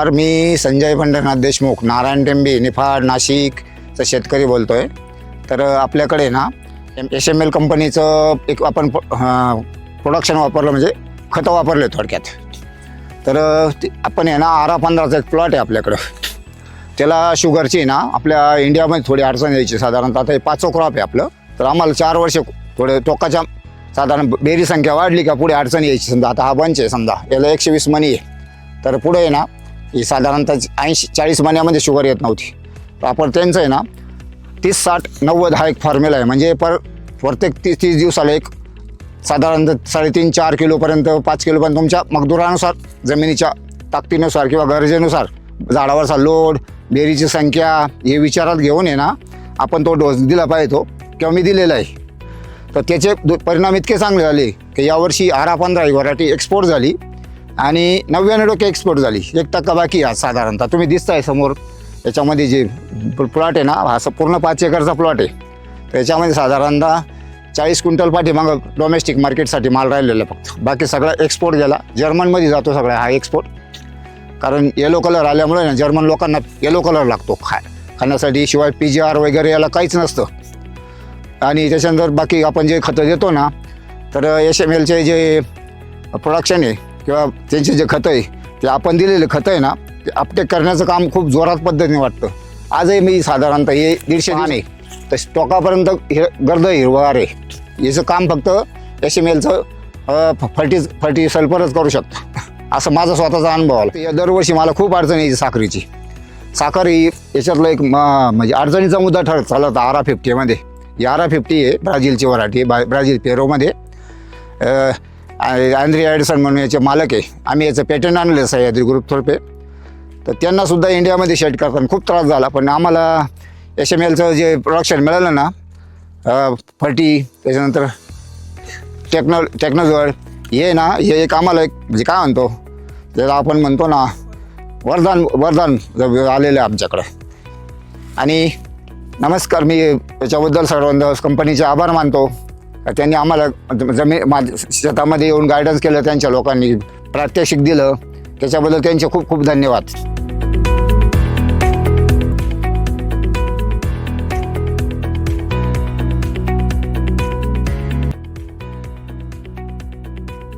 नमस्कार मी संजय पंढरनाथ देशमुख नारायण टेंबी निफाड नाशिकचा शेतकरी बोलतो आहे तर आपल्याकडे ना एम एस एम एल कंपनीचं एक आपण प्रोडक्शन वापरलं म्हणजे खतं वापरले थोडक्यात. तर ते- आपण आहे ना आरा पंधराचा एक प्लॉट आहे आपल्याकडं. त्याला शुगरची ना आपल्या इंडियामध्ये थोडी अडचण यायची साधारणतः. आता हे पाचो क्रॉप आहे आपलं. तर आम्हाला चार वर्ष थोडे टोकाच्या साधारण बेरी संख्या वाढली का पुढे अडचण यायची समजा. आता हा बंच आहे समजा. याला एकशे वीस मनी आहे. तर पुढे आहे ना ही साधारणतः ऐंशी चाळीस महिन्यामध्ये शुगर येत नव्हती. प्रॉपर आपण त्यांचं आहे ना तीस साठ नव्वद हा एक फॉर्म्युला आहे. म्हणजे पर प्रत्येक तीस तीस दिवसाला एक साधारणतः साडेतीन चार किलोपर्यंत पाच किलोपर्यंत तुमच्या मगदुरानुसार जमिनीच्या ताकदीनुसार किंवा गरजेनुसार झाडावरचा लोड बेरीची संख्या हे विचारात घेऊन आहे ना आपण तो डोस दिला पाहिजे तो किंवा मी दिलेला आहे. तर त्याचे दु- परिणाम इतके चांगले झाले की यावर्षी आरा पंधरा ही व्हरायटी एक्सपोर्ट झाली. आणि नव्याण्णव टक्के एक्सपोर्ट झाली. एक टक्का बाकी आहे आज साधारणतः. तुम्ही दिसताय समोर. याच्यामध्ये जे प्लॉट आहे ना हा पूर्ण पाच एकरचा प्लॉट आहे. त्याच्यामध्ये साधारणतः चाळीस क्विंटल पाठीमागं डोमेस्टिक मार्केटसाठी माल राहिलेला फक्त. बाकी सगळा एक्सपोर्ट गेला. जर्मनमध्ये जातो सगळा हा एक्सपोर्ट कारण येलो कलर आल्यामुळे ना जर्मन लोकांना येलो कलर लागतो खाय खाण्यासाठी. शिवाय पी जी आर वगैरे याला काहीच नसतं. आणि त्याच्यानंतर बाकी आपण जे खतं देतो ना तर एस एम एलचे जे प्रोडक्शन आहे किंवा त्यांचे जे खतं आहे ते आपण दिलेले खतं आहे ना ते अपटेक करण्याचं काम खूप जोरात पद्धतीने वाटतं. आजही मी साधारणतः हे दीडशे दिवस आहे. तर स्टॉकापर्यंत हे गर्द हिरवार आहे. याचं काम फक्त एस एम एलचं फर्टी फर्टी सल्फरच करू शकतं. असं माझा स्वतःचा अनुभव आला. या दरवर्षी मला खूप अडचण यायची साखरेची. साखर ही याच्यातलं एक म- म्हणजे अडचणीचा मुद्दा ठरत चालत आरा फिफ्टीमध्ये. ही आरा फिफ्टी आहे ब्राझीलची वराठी बा ब्राझील पेरोमध्ये. अँद्री ॲडसन म्हणून याचे मालक आहे. आम्ही याचं पेटंट आणलं सह्याद्री ग्रुपतर्फे तर त्यांनासुद्धा इंडियामध्ये शेड करताना खूप त्रास झाला पण आम्हाला एस एम एलचं जे प्रोडक्शन मिळालं ना फटी त्याच्यानंतर टेक्नो टेक्नोजवळ हे ना हे एक आम्हाला एक म्हणजे काय म्हणतो ज्याला आपण म्हणतो ना वरदान वरदान आलेलं आहे आमच्याकडे. आणि नमस्कार मी त्याच्याबद्दल सर्वांना कंपनीचे आभार मानतो. त्यांनी आम्हाला जमीन मा शेतामध्ये येऊन गायडन्स केलं त्यांच्या लोकांनी प्रात्यक्षिक दिलं. त्याच्याबद्दल त्यांचे खूप खूप धन्यवाद.